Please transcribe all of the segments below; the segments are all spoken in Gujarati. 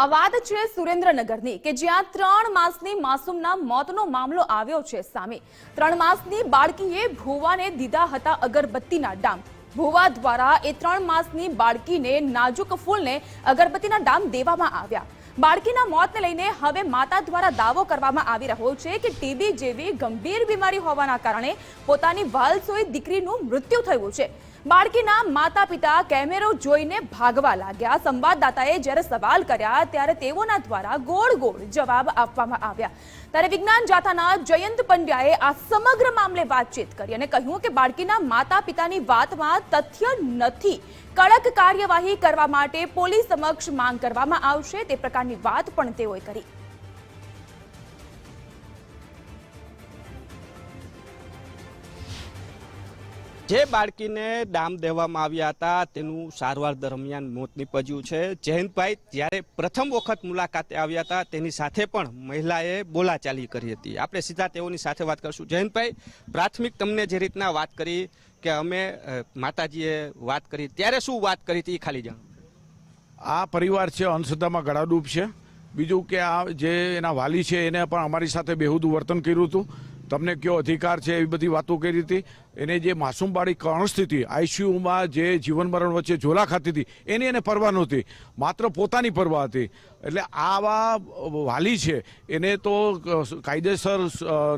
આ છે સુરેન્દ્રનગરની, કે જ્યાં ત્રણ માસની માસૂમના મોતનો મામલો આવ્યો છે સામે. ત્રણ માસની બાળકીએ ભુવાને દીધા હતા અગરબત્તીના ડામ. ભુવા દ્વારા એ ત્રણ માસની બાળકીને નાજુક ફૂલને અગરબત્તીના ડામ દેવામાં આવ્યા. બાળકીના મોતને લઈને હવે માતા દ્વારા દાવો કરવામાં આવી રહ્યો છે કે ટીબી જેવી ગંભીર બીમારી હોવાના કારણે પોતાની વાલસોઈ દીકરીનું મૃત્યુ થયું છે. બાળકીના માતા પિતા કેમેરો જોઈને ભાગવા લાગ્યા. સંવાદદાતાએ જ્યારે સવાલ કર્યા ત્યારે તેઓના દ્વારા ગોળ ગોળ જવાબ આપવામાં આવ્યા. ત્યારે વિજ્ઞાન જાથાના જયંત પંડ્યાએ આ સમગ્ર મામલે વાતચીત કરી અને કહ્યું કે બાળકીના માતા પિતાની વાતમાં તથ્ય નથી. કડક કાર્યવાહી કરવા માટે પોલીસ સમક્ષ માંગ કરવામાં આવશે તે પ્રકારની વાત પણ તેઓએ કરી. જે બાળકીને ડામ દેવામાં આવ્યા હતા, તેનું સારવાર દરમિયાન મોત નીપજ્યું છે. જયંતભાઈ જ્યારે પ્રથમ વખત મુલાકાતે આવ્યા હતા, તેની સાથે પણ મહિલાએ બોલાચાલી કરી હતી. આપણે સીધા તેઓની સાથે વાત કરશું. જયંતભાઈ પ્રાથમિક તમને જે રીતના વાત કરી કે અમે માતાજીએ વાત કરી, ત્યારે શું વાત કરી હતી એ ખાલી જાણ. આ પરિવાર છે, અંધશ્રદ્ધામાં ગળાડૂબ છે. બીજું કે આ જે એના વાલી છે, એને પણ અમારી સાથે બેહુદું વર્તન કર્યું હતું. તમને કયો અધિકાર છે એવી બધી વાતો કરી હતી. એને જે માસૂમ બાળી કણસ્થ હતી આઈસીયુમાં જે જીવન મરણ વચ્ચે ઝોલા ખાતી હતી, એની એને પરવા નહોતી. માત્ર પોતાની પરવા હતી. એટલે આવા વાલી છે, એને તો કાયદેસર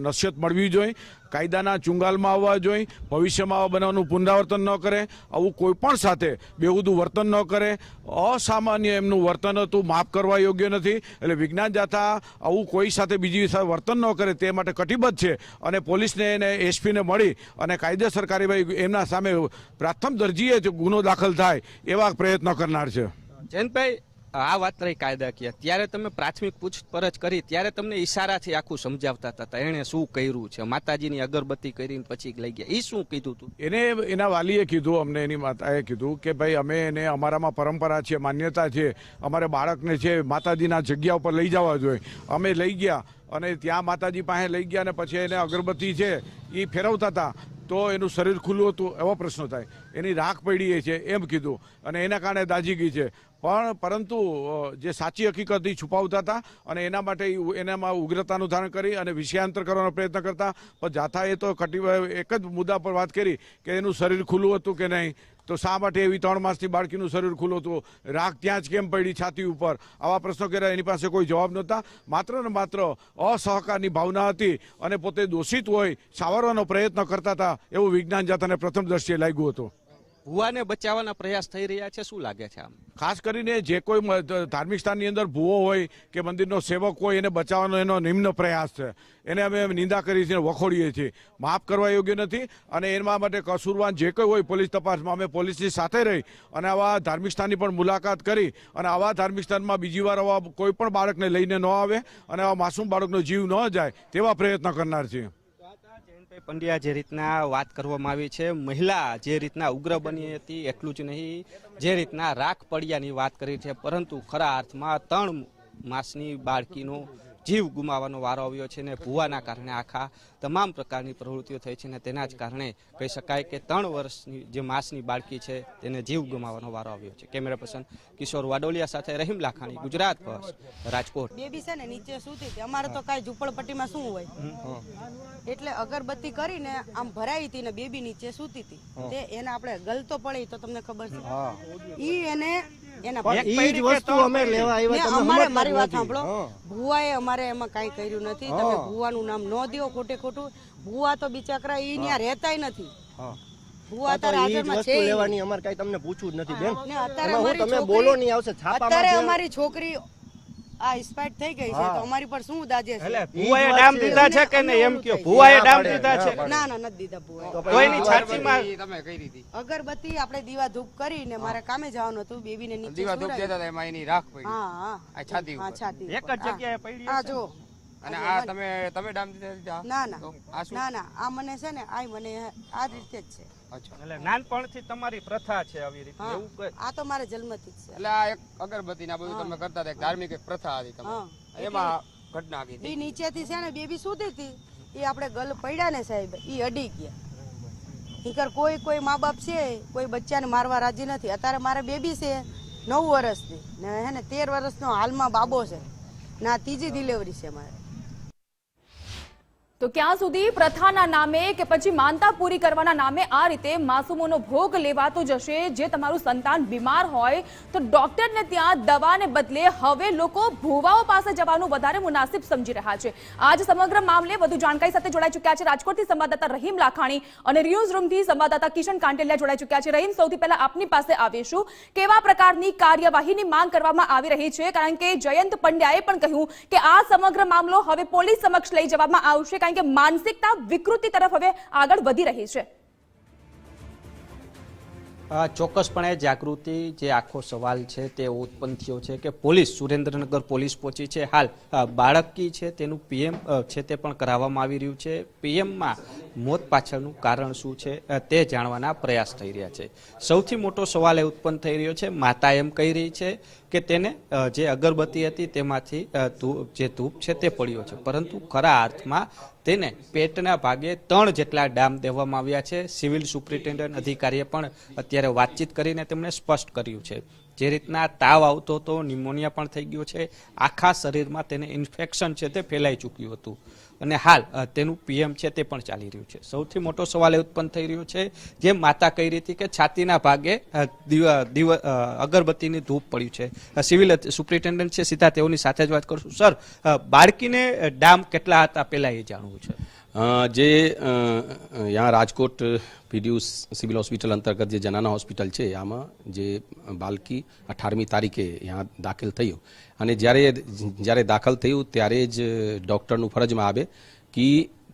નસીહત મળવી જોઈએ, કાયદાના ચુંગાલમાં આવવા જોઈએ, ભવિષ્યમાં આવા બનાવનું પુનરાવર્તન ન કરે, આવું કોઈ પણ સાથે બેહુદું વર્તન ન કરે. અસામાન્ય એમનું વર્તન હતું, માફ કરવા યોગ્ય નથી. એટલે વિજ્ઞાન જાથા આવું કોઈ સાથે બીજી સાથે વર્તન ન કરે, તે માટે કટિબદ્ધ છે. અને પોલીસને એને, એસપીને મળી અને કાયદેસર કાર્યવાહી એમના સામે પ્રથમ દરજીએ જ ગુનો દાખલ થાય એવા પ્રયત્નો કરનાર છે. જયંતભાઈ આ વાત રહી કાયદાકીય. ત્યારે તમે પ્રાથમિક પૂછપરછ કરી ત્યારે તમને ઈશારાથી આખું સમજાવતા હતા એણે શું કર્યું છે? માતાજીની અગરબત્તી કરીને પછી લઈ ગયા. એ શું કીધું તું? એને એના વાલીએ કીધું અમને એની માતાએ કીધું કે ભાઈ અમે એને અમારામાં પરંપરા છે માન્યતા છે અમારે બાળકને છે માતાજીના જગ્યા ઉપર લઈ જવા જોઈએ. અમે લઈ ગયા અને ત્યાં માતાજી પાસે લઈ ગયા અને પછી એને અગરબત્તી છે એ ફેરવતા હતા. તો એનું શરીર ખુલ્લું હતું એવો પ્રશ્ન થાય. એની રાખ પડી છે, એમ કીધું. અને એના કારણે દાજીગી છે. પણ પરંતુ જે સાચી હકીકત એ છુપાવતા હતા અને એના માટે એનામાં ઉગ્રતાનું ધારણ કરી અને વિષયાંતર કરવાનો પ્રયત્ન કરતા, પણ જાથાએ તો કટી એક જ મુદ્દા પર વાત કરી કે એનું શરીર ખુલ્લું હતું કે નહીં? તો શા માટે એવી ત્રણ માસની બાળકીનું શરીર ખુલ્લું હતું? રાખ ત્યાં જ કેમ પડી છાતી ઉપર? આવા પ્રશ્નો કર્યા, એની પાસે કોઈ જવાબ નહોતા. માત્ર ને માત્ર અસહકારની ભાવના હતી અને પોતે દોષિત હોય, સાવરવાનો પ્રયત્ન કરતા હતા એવું વિજ્ઞાન જાથાને પ્રથમ દ્રષ્ટિએ લાગ્યું હતું. ભુવાને બચાવવાના પ્રયાસ થઈ રહ્યા છે, શું લાગે છે આમ? ખાસ કરીને જે કોઈ ધાર્મિક સ્થાનની અંદર ભૂવો હોય કે મંદિરનો સેવક હોય, એને બચાવવાનો એનો નિમ્ન પ્રયાસ છે. એને અમે નિંદા કરી છીએ, વખોડીએ છીએ. માફ કરવા યોગ્ય નથી અને એના માટે કસૂરવાન જે કોઈ હોય પોલીસ તપાસમાં, અમે પોલીસની સાથે રહી અને આવા ધાર્મિક સ્થાનની પણ મુલાકાત કરી અને આવા ધાર્મિક સ્થાનમાં બીજી વાર આવા કોઈ પણ બાળકને લઈને ન આવે અને આવા માસૂમ બાળકનો જીવ ન જાય તેવા પ્રયત્ન કરનાર છીએ. પંડ્યા જે રીતના વાત કરવામાં આવી છે, મહિલા જે રીતના ઉગ્ર બની હતી એટલું જ નહીં, જે રીતના રાખ પડ્યાની વાત કરી છે, પરંતુ ખરા અર્થમાં ત્રણ માસની બાળકીનો જીવ ગુમાવવાનો વારો આવ્યો છે ને ભૂવાના કારણે આખા તમામ પ્રકારની પ્રવૃત્તિઓ થઈ છે ને તેના જ કારણે કહી શકાય કે ત્રણ વર્ષની જે માસની બાળકી છે તેને જીવ ગુમાવવાનો વારો આવ્યો છે. કેમેરા પર્સન કિશોર વાડોલિયા સાથે રહીમ લાખાણી ગુજરાત ફર્સ્ટ રાજકોટ. બેબી છે ને નીચે સૂતી હતી. અમારે તો કાંઈ ઝૂંપડપટ્ટીમાં શું હોય? એટલે અગરબત્તી કરીને આમ ભરાઈ હતી ને બેબી નીચે સૂતી હતી. તે એને આપણે ગલતો પડી તો તમને ખબર છે. ઈ એને મારી વાત સાંભળો. ભુવાએ અમારે એમાં કાંઈ કર્યું નથી. તમે ભુવાનું નામ ન દો ખોટે ખોટું ભુવા તો બિચારા ઈ ત્યાં રહેતાય નથી. ભુવા તો અત્યારે હાજરમાં છે લેવાની અમારે કઈ તમને પૂછવું જ નથી બેન. તમે બોલો નહીં આવશે અત્યારે અમારી છોકરી આ એક્સપાયર થઈ ગઈ છે તો અમારી પર શું દાજે છે? એટલે ભુવાએ ડામ દીધા છે કે નહીં? એમ કયો? ભુવાએ ડામ દીધા છે? ના ના નથી દીધા ભુવાએ. કોઈની છાતીમાં તમે કરી દીધી? અગરબત્તી આપણે દીવા ધૂપ કરીને મારે કામે જવાનું હતું બેબીને નીચે દીવા ધૂપ દેતા હતા એમાં એની રાખ પડી. હા હા. આ છાતી ઉપર. છાતી એક જ જગ્યાએ પડી હા જો. અને આ તમે તમે ડામ દીધા દીધા ના ના. આ શું? ના ના. આ મને છે ને આ મને આ રીતે જ છે. એટલે નાનપણથી તમારી પ્રથા છે આવી રીતે એવું કઈ? આ તો મારે જન્મથી છે. એટલે આ એક અગરબત્તી ના બધું તમે કરતા હતા એક ધાર્મિક એક પ્રથા હતી એમાં ઘટના આવી હતી. નીચેથી છે ને બેબી સુતી હતી. એ આપણે ગલ પડ્યા ને સાહેબ એ અડી ગયા. ઈકર કોઈ કોઈ મા બાપ છે કોઈ બચ્ચાને મારવા રાજી નથી. અત્યારે મારે બેબી છે નવ વર્ષની. ને હે ને તેર વર્ષનો હાલમાં બાબો છે. ના ત્રીજી ડિલિવરી છે મારે. તો ક્યાં સુધી પ્રથાના નામે કે પછી માનતા પૂરી કરવાના નામે આ રીતે માસૂમોનો ભોગ લેવાતો જશે, જે તમારું સંતાન બીમાર હોય, તો ડોક્ટરને ત્યાં દવાને બદલે હવે લોકો ભૂવાઓ પાસે જવાનું વધારે મુનાસિબ સમજી રહ્યા છે. આજ સમગ્ર મામલે વધુ જાણકારી સાથે જોડાઈ ચૂક્યા છે રાજકોટથી સંવાદદાતા રહીમ લાખાણી અને ન્યૂઝ રૂમથી સંવાદદાતા કિશન કાંટેલિયા જોડાઈ ચૂક્યા છે. રહીમ, સૌથી પહેલા આપની પાસે આવીશું. કેવા પ્રકારની કાર્યવાહીની માંગ કરવામાં આવી રહી છે? કારણ કે જયંત પંડ્યાએ પણ કહ્યું કે આ સમગ્ર મામલો હવે પોલીસ સમક્ષ લઈ જવામાં આવશે. કારણ કે માનસિકતા વિકૃતિ તરફ હવે આગળ વધી રહી છે. ચોક્કસપણે જાગૃતિ જે આખો સવાલ છે તે ઉત્પન્ન થયો છે કે પોલીસ, સુરેન્દ્રનગર પોલીસ પહોંચી છે. હાલ બાળકી છે તેનું પીએમ છે તે પણ કરાવવામાં આવી રહ્યું છે. પીએમમાં મોત પાછળનું કારણ શું છે તે જાણવાના પ્રયાસ થઈ રહ્યા છે. સૌથી મોટો સવાલ એ ઉત્પન્ન થઈ રહ્યો છે, માતા એમ કહી રહી છે કે તેને જે અગરબત્તી હતી તેમાંથી જે ધૂપ છે તે પડ્યો છે. પરંતુ ખરા અર્થમાં તેને પેટના ભાગે ત્રણ જેટલા ડામ દેવામાં આવ્યા છે. સિવિલ સુપ્રિન્ટેન્ડન્ટ અધિકારીએ પણ અત્યારે વાતચીત કરીને તેમણે સ્પષ્ટ કર્યું છે. જે રીતના તાવ આવતો હતો, નિમોનિયા પણ થઈ ગયો છે. આખા શરીરમાં તેને ઇન્ફેક્શન છે તે ફેલાઈ ચૂક્યું હતું. અને હાલ તેનું પીએમ છે તે પણ ચાલી રહ્યું છે. સૌથી મોટો સવાલ એ ઉત્પન્ન થઈ રહ્યો છે, જે માતા કહી રહી હતી કે છાતીના ભાગે દીવ અગરબત્તીની ધૂપ પડ્યું છે. સિવિલ સુપ્રિન્ટેન્ડન્ટ છે, સીધા તેઓની સાથે જ વાત કરશું. સર બાળકીને ડામ કેટલા હતા, પહેલાં એ જાણવું છે? જે યા રાજકોટ પીડીયુ સિવિલ હોસ્પિટલ અંતર્ગત જે જનાના હોસ્પિટલ છે, આમાં જે બાલકી અઠારમી તારીખે યા દાખલ થયું. અને જ્યારે જ્યારે દાખલ થયું, ત્યારે જ ડૉક્ટરનું ફરજમાં આવે કે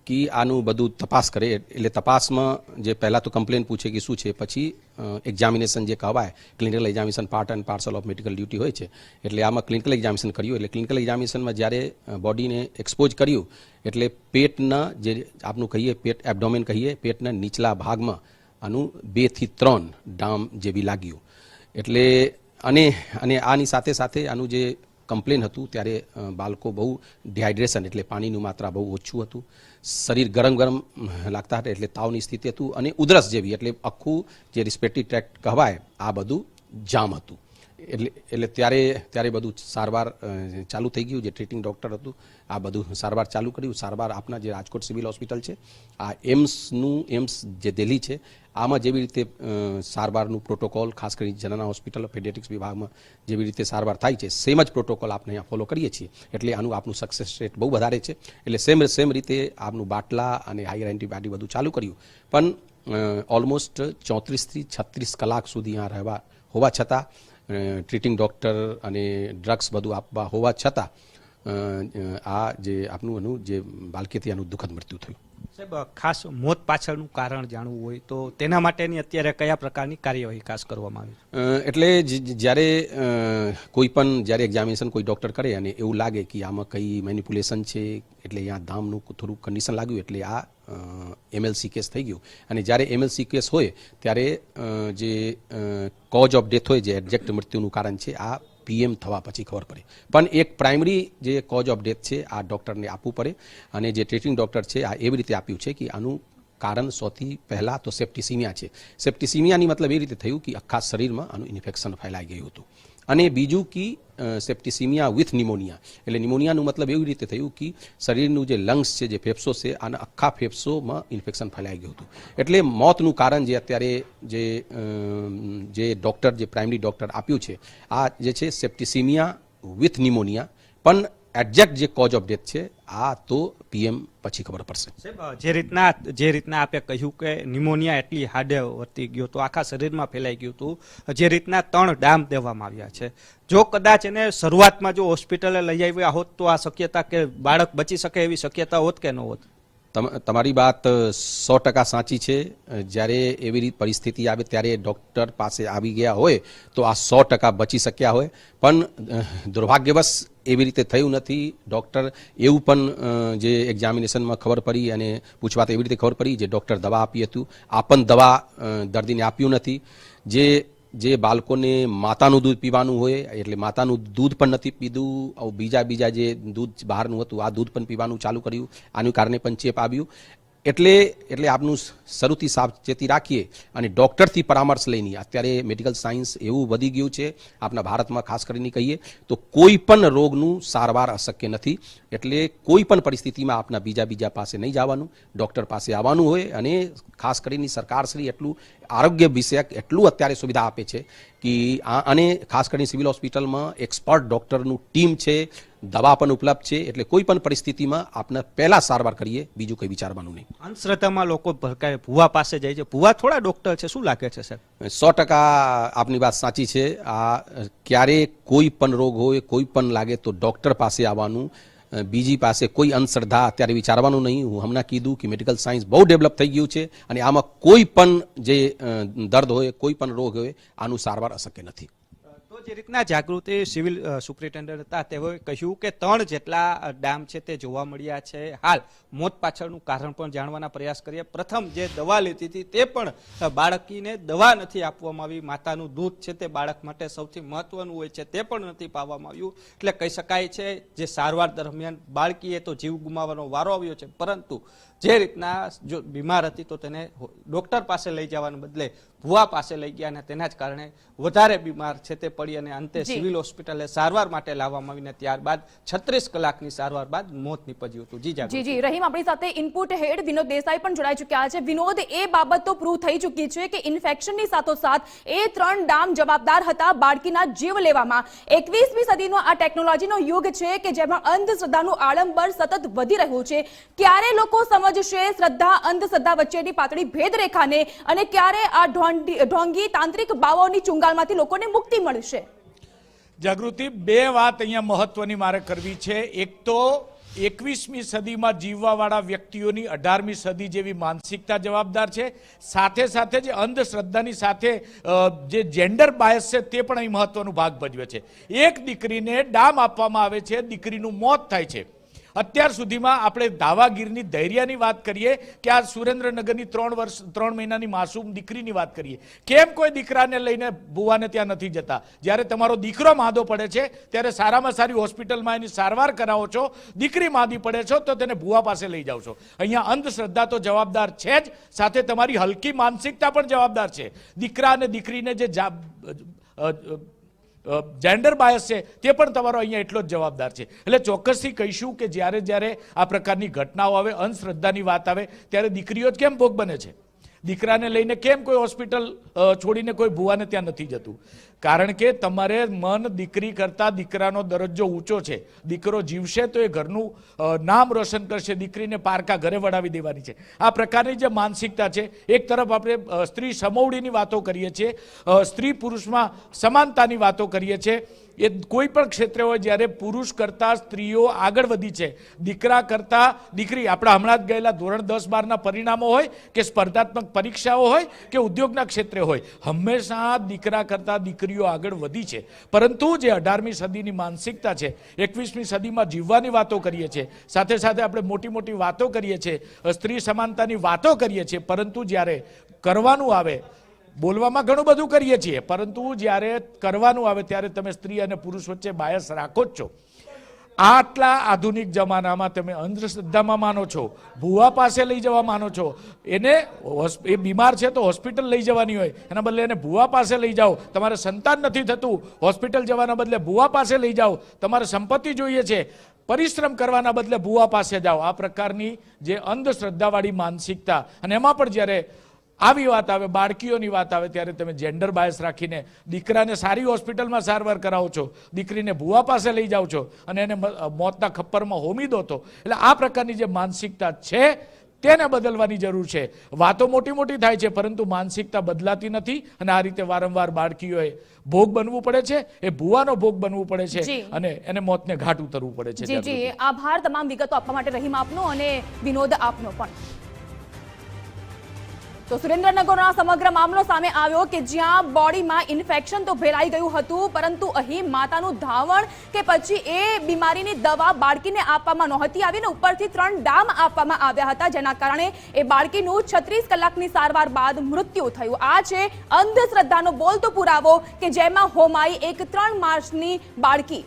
કે આનું બધું તપાસ કરે. એટલે તપાસમાં જે પહેલાં તો કમ્પ્લેન પૂછે કે શું છે, પછી એક્ઝામિનેશન જે કહેવાય clinical examination part and parcel of medical duty હોય છે. એટલે આમાં ક્લિનિકલ એક્ઝામિનેશન કર્યું. એટલે ક્લિનિકલ એક્ઝામિનેશનમાં જ્યારે બોડીને એક્સપોઝ કર્યું, એટલે પેટના જે આપનું કહીએ, પેટ એબડોમેન કહીએ, પેટના નીચલા ભાગમાં આનું બેથી ત્રણ ડામ જેવી લાગ્યું. એટલે અને અને આની સાથે સાથે આનું જે કમ્પ્લેન હતું ત્યારે બાળકો બહુ ડિહાઇડ્રેશન એટલે પાણીનું માત્રા બહુ ઓછું હતું. શરીર ગરમ ગરમ લાગતા હતા એટલે તાવની સ્થિતિ હતું અને ઉધરસ જેવી એટલે આખું જે રિસ્પેક્ટિવ ટ્રેક્ટ કહેવાય, આ બધું જામ હતું. એટલે એટલે ત્યારે ત્યારે બધું સારવાર ચાલુ થઈ ગયું, જે ટ્રીટિંગ ડૉક્ટર હતું. આ બધું સારવાર ચાલુ કર્યું. સારવાર આપના જે રાજકોટ સિવિલ હોસ્પિટલ છે, આ એમ્સનું, એમ્સ જે દિલ્હી છે, આમાં જેવી રીતે સારવારનું પ્રોટોકોલ ખાસ કરી જનના હોસ્પિટલ પેડિયાટ્રિક્સ વિભાગમાં જેવી રીતે સારવાર થાય છે સેમ જ પ્રોટોકોલ આપણે અહીંયા ફોલો કરીએ છીએ. એટલે આનું આપનું સક્સેસ રેટ બહુ વધારે છે. એટલે સેમ સેમ રીતે આપનું બાટલા અને હાયર એન્ટીબાયોટિક બધું ચાલુ કર્યું. પણ ઓલમોસ્ટ ચોત્રીસથી છત્રીસ કલાક સુધી અહીંયા રહેવા, હોવા છતાં ટ્રીટિંગ ડૉક્ટર અને ડ્રગ્સ બધું આપવા હોવા છતાં આ જે આપનું એનું જે બાળકીથી આનું દુઃખદ મૃત્યુ થયું. સાહેબ ખાસ મોત પાછળનું કારણ જાણવું હોય તો તેના માટેની અત્યારે કયા પ્રકારની કાર્યવાહી ખાસ કરવામાં આવી એટલે જ્યારે કોઈ પણ, જ્યારે એક્ઝામિનેશન કોઈ ડૉક્ટર કરે અને એવું લાગે કે આમાં કઈ મેનિપ્યુલેશન છે, એટલે અહીંયા ધામનું થોડું કન્ડિશન લાગ્યું એટલે આ એમએલસી કેસ થઈ ગયું. અને જ્યારે એમએલસી કેસ હોય, ત્યારે જે કોઝ ઓફ ડેથ હોય, જે એક્ઝેક્ટ મૃત્યુનું કારણ છે, આ પીએમ થવા પછી ખબર પડે. પણ એક પ્રાઇમરી જે કોઝ ઓફ ડેથ છે, આ ડૉક્ટરને આપવું પડે અને જે ટ્રીટિંગ ડૉક્ટર છે, આ એવી રીતે આપ્યું છે કે આનું કારણ સૌથી પહેલાં તો સેપ્ટિસિમિયા છે. સેપ્ટિસિમિયાની મતલબ એ રીતે થયું કે આખા શરીરમાં આનું ઇન્ફેક્શન ફેલાઈ ગયું હતું. અને બીજું કે સેપ્ટિસિમિયા વિથ નિમોનિયા એટલે નિમોનિયાનું મતલબ એવી રીતે થયું કે શરીરનું જે લંગ્સ છે, જે ફેફસો છે, આના આખા ફેફસોમાં ઇન્ફેક્શન ફેલાઈ ગયું હતું. એટલે મોતનું કારણ જે અત્યારે જે જે ડૉક્ટર જે પ્રાઇમરી ડૉક્ટર આપ્યું છે, આ જે છે સેપ્ટિસિમિયા વિથ નિમોનિયા પણ એક્ઝેક્ટ જે કોઝ ઓફ ડેથ છે, આ તો પીએમ પછી ખબર પડશે. જે રીતના જે રીતના આપે કહ્યું કે નિમોનિયા એટલી હાડે વર્તી ગયો તો, આખા શરીરમાં ફેલાઈ ગયું હતું, જે રીતના ત્રણ ડામ દેવામાં આવ્યા છે. જો કદાચ એને શરૂઆતમાં જો હોસ્પિટલે લઈ આવ્યા હોત તો આ શક્યતા કે બાળક બચી શકે એવી શક્યતા હોત કે ન હોત? તમારી વાત સો ટકા સાચી છે. જ્યારે એવી રીત પરિસ્થિતિ આવે ત્યારે ડૉક્ટર પાસે આવી ગયા હોય, તો આ સો ટકા બચી શક્યા હોય. પણ દુર્ભાગ્યવશ એવી રીતે થયું નથી. ડૉક્ટર એવું પણ જે એક્ઝામિનેશનમાં ખબર પડી અને પૂછવાથી એવી રીતે ખબર પડી, જે ડૉક્ટર દવા આપી હતું. આ પણ દવા દર્દીને આપ્યું નથી. જે જે બાળકોને માતાનું દૂધ પીવાનું હોય, એટલે માતાનું દૂધ પણ નથી પીધું બીજા બીજા જે દૂધ બહારનું હતું, આ દૂધ પણ પીવાનું ચાલુ કર્યું. આનું કારણે પણ ચેપ આવ્યું. એટલે એટલે આપનું શરૂથી સાવચેતી રાખીએ અને ડૉક્ટરથી પરામર્શ લઈને. અત્યારે મેડિકલ સાયન્સ એવું વધી ગયું છે આપણા ભારતમાં ખાસ કરીને કહીએ, તો કોઈ પણ રોગનું સારવાર અશક્ય નથી. એટલે કોઈ પણ પરિસ્થિતિમાં આપના બીજા બીજા પાસે નહીં જવાનું, ડૉક્ટર પાસે આવવાનું હોય અને ખાસ કરીને સરકારશ્રી એટલું, આરોગ્ય વિષયક એટલું અત્યારે સુવિધા આપે છે કે આ, અને ખાસ કરીને સિવિલ હોસ્પિટલમાં એક્સપર્ટ ડૉક્ટરનું ટીમ છે દવા પણ ઉપલબ્ધ છે એટલે કોઈ પણ પરિસ્થિતિમાં આપણે પહેલાં સારવાર કરીએ બીજું કંઈ વિચારવાનું નહીં. અંધશ્રદ્ધામાં લોકો ભરકાય ભુવા પાસે જાય છે. ભુવા થોડા ડોક્ટર છે શું લાગે છે સાહેબ? સો ટકા આપની વાત સાચી છે. આ ક્યારે કોઈ પણ રોગ હોય કોઈ પણ લાગે તો ડૉક્ટર પાસે આવવાનું. બીજી પાસે કોઈ અંધશ્રદ્ધા અત્યારે વિચારવાનું નહીં. હું હમણાં કીધું કે મેડિકલ સાયન્સ બહુ ડેવલપ થઈ ગયું છે અને આમાં કોઈ પણ જે દર્દ હોય કોઈ પણ રોગ હોય આનું સારવાર અશક્ય નથી. તો જે રીતના જાગૃતિ સિવિલ સુપ્રિન્ટેન્ડન્ટ હતા, તેઓએ કહ્યું કે ત્રણ જેટલા ડામ છે તે જોવા મળ્યા છે. હાલ મોત પાછળનું કારણ પણ જાણવાના પ્રયાસ કરીએ. પ્રથમ જે દવા લેતી હતી તે પણ બાળકીને દવા નથી આપવામાં આવી. માતાનું દૂધ છે તે બાળક માટે સૌથી મહત્વનું હોય છે તે પણ નથી પાવામાં આવ્યું. એટલે કહી શકાય છે જે સારવાર દરમિયાન બાળકીએ તો જીવ ગુમાવવાનો વારો આવ્યો છે. પરંતુ જે રીતના જો બીમાર હતી તો તેને ડૉક્ટર ડોક્ટર પાસે લઈ જવાને બદલે ભુવા પાસે લઈ ગયા અને તેના જ કારણે વધારે બીમાર છે તે પડી અને અંતે સિવિલ હોસ્પિટલે સારવાર માટે લાવવામાં આવીને ત્યારબાદ છત્રીસ કલાકની સારવાર બાદ મોત નીપજ્યું હતું. જી જી જી. રહીમ આપણી સાથે ઇનપુટ હેડ વિનોદ દેસાઈ પણ જોડાઈ ચૂક્યા છે. વિનોદ એ બાબત તો પ્રૂવ થઈ ચૂકી છે કે ઇન્ફેક્શનની સાથોસાથ એ ત્રણ ડામ જવાબદાર હતા બાળકીના જીવ લેવામાં. એકવીસમી સદીનો આ ટેકનોલોજીનો યુગ છે કે જેમાં અંધશ્રદ્ધાનું આડંબર સતત વધી રહ્યું છે. ક્યારે લોકો સમજશે શ્રદ્ધા અંધશ્રદ્ધા વચ્ચેની પાતળી ભેદરેખાને અને ક્યારે આ ઢોંગી તાંત્રિક બાવાઓની ચુંગાલમાંથી લોકોને મુક્તિ મળશે? જાગૃતિ, બે વાત અહીંયા મહત્વની મારે કરવી છે. એક તો એકવીસમી સદીમાં જીવવાવાળા વ્યક્તિઓની અઢારમી સદી જેવી માનસિકતા જવાબદાર છે. સાથે સાથે જે અંધશ્રદ્ધાની સાથે જે જેન્ડર બાયસ છે તે પણ અહીં મહત્વનો ભાગ ભજવે છે. એક દીકરીને ડામ આપવામાં આવે છે, દીકરીનું મોત થાય છે. અત્યાર સુધીમાં આપણે દાવાગીરની ધૈર્યની વાત કરીએ કે આ સુરેન્દ્રનગરની ત્રણ વર્ષ, ત્રણ મહિનાની માસૂમ દીકરીની વાત કરીએ. કેમ કોઈ દીકરાને લઈને ભુવાને ત્યાં નથી જતા? જ્યારે તમારો દીકરો માદો પડે છે, ત્યારે સારામાં સારી હોસ્પિટલમાં એની સારવાર કરાવો છો, દીકરી માદી પડે છો, તો તેને ભુવા પાસે લઈ જાઓ છો. અહીંયા અંધશ્રદ્ધા તો જવાબદાર છે જ, સાથે તમારી હલકી માનસિકતા પણ જવાબદાર છે. દીકરા અને દીકરીને જે જેન્ડર બાયસ છે, તે પણ તમારો અહીંયા એટલો જ જવાબદાર છે. એટલે ચોક્કસથી કહીશું કે જ્યારે જ્યારે આ પ્રકારની ઘટનાઓ આવે, અંધશ્રદ્ધાની વાત આવે, ત્યારે દીકરીઓ જ કેમ ભોગ બને છે? દીકરાને લઈને કેમ કોઈ હોસ્પિટલ છોડીને કોઈ ભુવાને ત્યાં નથી જતું? કારણ કે તમારે મન દીકરી કરતાં દીકરાનો દરજ્જો ઊંચો છે. દીકરો જીવશે તો એ ઘરનું નામ રોશન કરશે, દીકરીને પારકા ઘરે વડાવી દેવાની છે. આ પ્રકારની જે માનસિકતા છે, એક તરફ આપણે સ્ત્રી સમવડીની વાતો કરીએ છીએ સ્ત્રી પુરુષમાં સમાનતાની વાતો કરીએ છીએ. એ કોઈ પણ ક્ષેત્રે હોય જ્યારે પુરુષ કરતાં સ્ત્રીઓ આગળ વધી છે, દીકરા કરતાં દીકરી, આપણા હમણાં જ ગયેલા ધોરણ દસ બારના પરિણામો હોય કે સ્પર્ધાત્મક પરીક્ષાઓ હોય કે ઉદ્યોગના ક્ષેત્રે હોય, હંમેશા દીકરા કરતાં દીકરીઓ આગળ વધી છે. પરંતુ જે અઢારમી સદીની માનસિકતા છે, એકવીસમી સદીમાં જીવવાની વાતો કરીએ છીએ, સાથે સાથે આપણે મોટી મોટી વાતો કરીએ છીએ, સ્ત્રી સમાનતાની વાતો કરીએ છીએ, પરંતુ જ્યારે કરવાનું આવે, બોલવામાં ઘણું બધું કરીએ છીએ, પરંતુ જ્યારે કરવાનું આવે ત્યારે તમે સ્ત્રી અને પુરુષ વચ્ચે બાયસ રાખો જ છો. આટલા આધુનિક જમાનામાં તમે અંધશ્રદ્ધામાં માનો છો, ભુવા પાસે લઈ જવા માનો છો, એને એ બીમાર છે તો હોસ્પિટલ લઈ જવાની હોય, એના બદલે એને ભુવા પાસે લઈ જાઓ. તમારે સંતાન નથી થતું, હોસ્પિટલ જવાના બદલે ભુવા પાસે લઈ જાઓ. તમારે સંપત્તિ જોઈએ છે, પરિશ્રમ કરવાના બદલે ભુવા પાસે જાઓ. આ પ્રકારની જે અંધશ્રદ્ધાવાળી માનસિકતા, અને એમાં પણ જ્યારે આવી વાત આવે બાળકીઓની વાત આવે ત્યારે તમે જેન્ડર બાયસ રાખીને દીકરાને સારી હોસ્પિટલમાં સારવાર કરાવો છો દીકરીને ભૂવા પાસે લઈ જાઓ છો અને એને મોતના ખપ્પરમાં હોમી દો તો. એટલે આ પ્રકારની જે માનસિકતા છે તેને બદલવાની જરૂર છે. વાતો મોટી મોટી થાય છે પરંતુ માનસિકતા બદલાતી નથી અને આ રીતે વારંવાર બાળકીઓએ ભોગ બનવું પડે છે એ ભુવાનો ભોગ બનવું પડે છે અને એને મોતને ઘાટ ઉતરવું પડે છે જી. જી. આભાર તમામ વિગતો આપવા માટે રહીમ આપનો અને વિનોદ આપનો પણ. તો સુરેન્દ્રનગરનો સમગ્ર મામલો સામે આવ્યો કે જ્યાં બોડીમાં ઇન્ફેક્શન તો ભેલાઈ ગયું હતું, પરંતુ અહીં માતાનું ધાવણ કે પછી એ બીમારીની દવા બાળકીને આપવામાં નહોતી આવી ને ઉપરથી ત્રણ ડામ આપવામાં આવ્યા હતા, જેના કારણે એ બાળકીનું છત્રીસ કલાકની સારવાર બાદ મૃત્યુ થયું. આ છે અંધશ્રદ્ધાનો બોલતો પુરાવો કે જેમાં હોમાઈ એક ત્રણ માર્ચની બાળકી